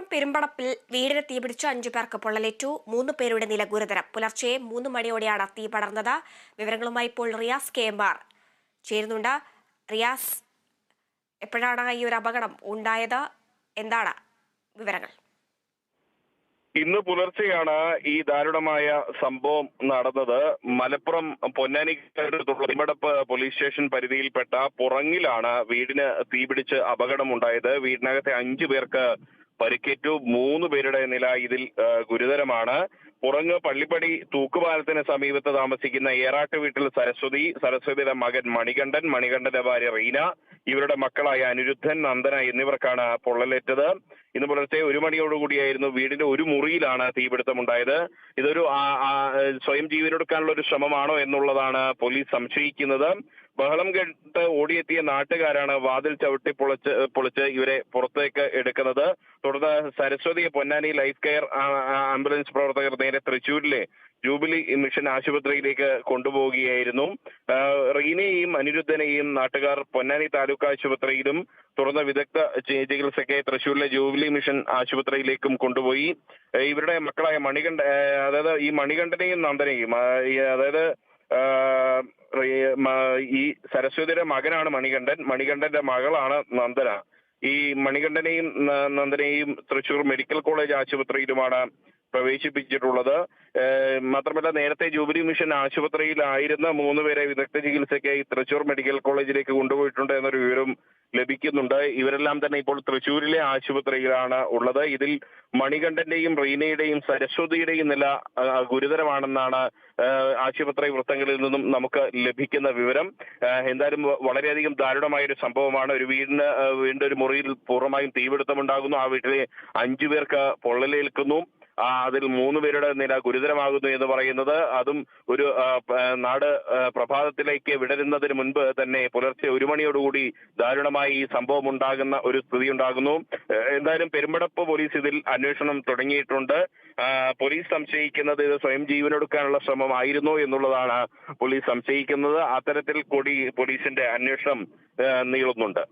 മലപ്പുറം പെരുമ്പടപ്പിൽ വീടിന് തീപിടിച്ചു അഞ്ചു പേർക്ക് പൊള്ളലേറ്റു. മൂന്ന് പേരുടെ നില ഗുരുതരം. പുലർച്ചെ മൂന്ന് മണിയോടെയാണ് തീ പടർന്നത്. വിവരങ്ങളുമായി ഇപ്പോൾ റിയാസ് കെ എം ആർ. ചേരുന്നുണ്ട്. റിയാസ് എപ്പോഴാണ് ഈ ഒരു അപകടം ഉണ്ടായത്? എന്താണ് വിവരങ്ങൾ? ഇന്ന് പുലർച്ചെയാണ് ഈ ദാരുണമായ സംഭവം നടന്നത്. മലപ്പുറം പൊന്നാനിക്കടുത്തുള്ള തിമടപ്പ് പോലീസ് സ്റ്റേഷൻ പരിധിയിൽപ്പെട്ട പുറങ്ങിലാണ് വീടിന് തീപിടിച്ച് അപകടമുണ്ടായത്. വീടിനകത്തെ അഞ്ചു പേർക്ക് പരിക്കേറ്റു മൂന്ന് പേരുടെ നില ഇതിൽ ഗുരുതരമാണ്. പുറങ്ങ് പള്ളിപ്പടി തൂക്കുപാലത്തിന് സമീപത്ത് താമസിക്കുന്ന ഏറാട്ട് വീട്ടിൽ സരസ്വതി സരസ്വതിയുടെ മകൻ മണികണ്ഠൻ മണികണ്ഠന്റെ ഭാര്യ റീന ഇവരുടെ മക്കളായ അനിരുദ്ധൻ നന്ദന എന്നിവർക്കാണ് പൊള്ളലേറ്റത്. ഇന്ന് പുലർച്ചെ ഒരു മണിയോടുകൂടിയായിരുന്നു വീടിന്റെ ഒരു മുറിയിലാണ് തീപിടുത്തമുണ്ടായത്. ഇതൊരു സ്വയം ജീവനൊടുക്കാനുള്ള ഒരു ശ്രമമാണോ എന്നുള്ളതാണ് പോലീസ് സംശയിക്കുന്നത്. ബഹളം കേട്ട് ഓടിയെത്തിയ നാട്ടുകാരാണ് വാതിൽ ചവിട്ടി പൊളിച്ച് പൊളിച്ച് ഇവരെ പുറത്തേക്ക് എടുക്കുന്നത്. തുടർന്ന് Saraswathi Ponnani life care ambulance പ്രവർത്തകർ നേരെ തൃശ്ശൂരിലെ ജൂബിലി മിഷൻ ആശുപത്രിയിലേക്ക് കൊണ്ടുപോവുകയായിരുന്നു. റീനയെയും അനിരുദ്ധനെയും നാട്ടുകാർ പൊന്നാനി താലൂക്ക് ആശുപത്രിയിലും തുടർന്ന് വിദഗ്ധ ചികിത്സയ്ക്ക് തൃശ്ശൂരിലെ ജൂബിലി മിഷൻ ആശുപത്രിയിലേക്കും കൊണ്ടുപോയി. ഇവരുടെ മക്കളായ മണികണ്ഠ അതായത് ഈ മണികണ്ഠനെയും നന്ദനെയും അതായത് ഈ സരസ്വതിയുടെ മകനാണ് മണികണ്ഠൻ. മണികണ്ഠന്റെ മകളാണ് നന്ദന. ഈ മണികണ്ഠനെയും നന്ദനെയും തൃശൂർ മെഡിക്കൽ കോളേജ് ആശുപത്രിയിലുമാണ് പ്രവേശിപ്പിച്ചിട്ടുള്ളത്. മാത്രമല്ല നേരത്തെ ജൂബിലി മിഷൻ ആശുപത്രിയിലായിരുന്ന മൂന്ന് പേരെ വിദഗ്ധ ചികിത്സയ്ക്കായി തൃശൂർ മെഡിക്കൽ കോളേജിലേക്ക് കൊണ്ടുപോയിട്ടുണ്ട് എന്നൊരു വിവരം ലഭിക്കുന്നുണ്ട്. ഇവരെല്ലാം തന്നെ ഇപ്പോൾ തൃശൂരിലെ ആശുപത്രിയിലാണ് ഉള്ളത്. ഇതിൽ മണികണ്ഠന്റെയും റീനയുടെയും സരസ്വതിയുടെയും നില ഗുരുതരമാണെന്നാണ് ആശുപത്രി വൃത്തങ്ങളിൽ നിന്നും നമുക്ക് ലഭിക്കുന്ന വിവരം. എന്തായാലും വളരെയധികം ദാരുണമായ ഒരു സംഭവമാണ്. ഒരു വീടിന് വീണ്ടും ഒരു മുറിയിൽ പൂർണമായും തീപിടുത്തമുണ്ടാകുന്നു. ആ വീട്ടിലെ അഞ്ചു പേർക്ക് പൊള്ളലേൽക്കുന്നു. അതിൽ മൂന്ന് പേരുടെ നില ഗുരുതരമാകുന്നു എന്ന് പറയുന്നത്. അതും ഒരു നാട് പ്രഭാതത്തിലേക്ക് വിടരുന്നതിന് മുൻപ് തന്നെ പുലർച്ചെ ഒരു മണിയോടുകൂടി ദാരുണമായി ഈ സംഭവം ഉണ്ടാകുന്ന ഒരു സ്ഥിതി ഉണ്ടാകുന്നു. എന്തായാലും പെരുമ്പടപ്പ് പോലീസ് ഇതിൽ അന്വേഷണം തുടങ്ങിയിട്ടുണ്ട്. പോലീസ് സംശയിക്കുന്നത് ഇത് സ്വയം ജീവനൊടുക്കാനുള്ള ശ്രമമായിരുന്നോ എന്നുള്ളതാണ് പോലീസ് സംശയിക്കുന്നത്. അത്തരത്തിൽ കൂടി പോലീസിന്റെ അന്വേഷണം നീളുന്നുണ്ട്.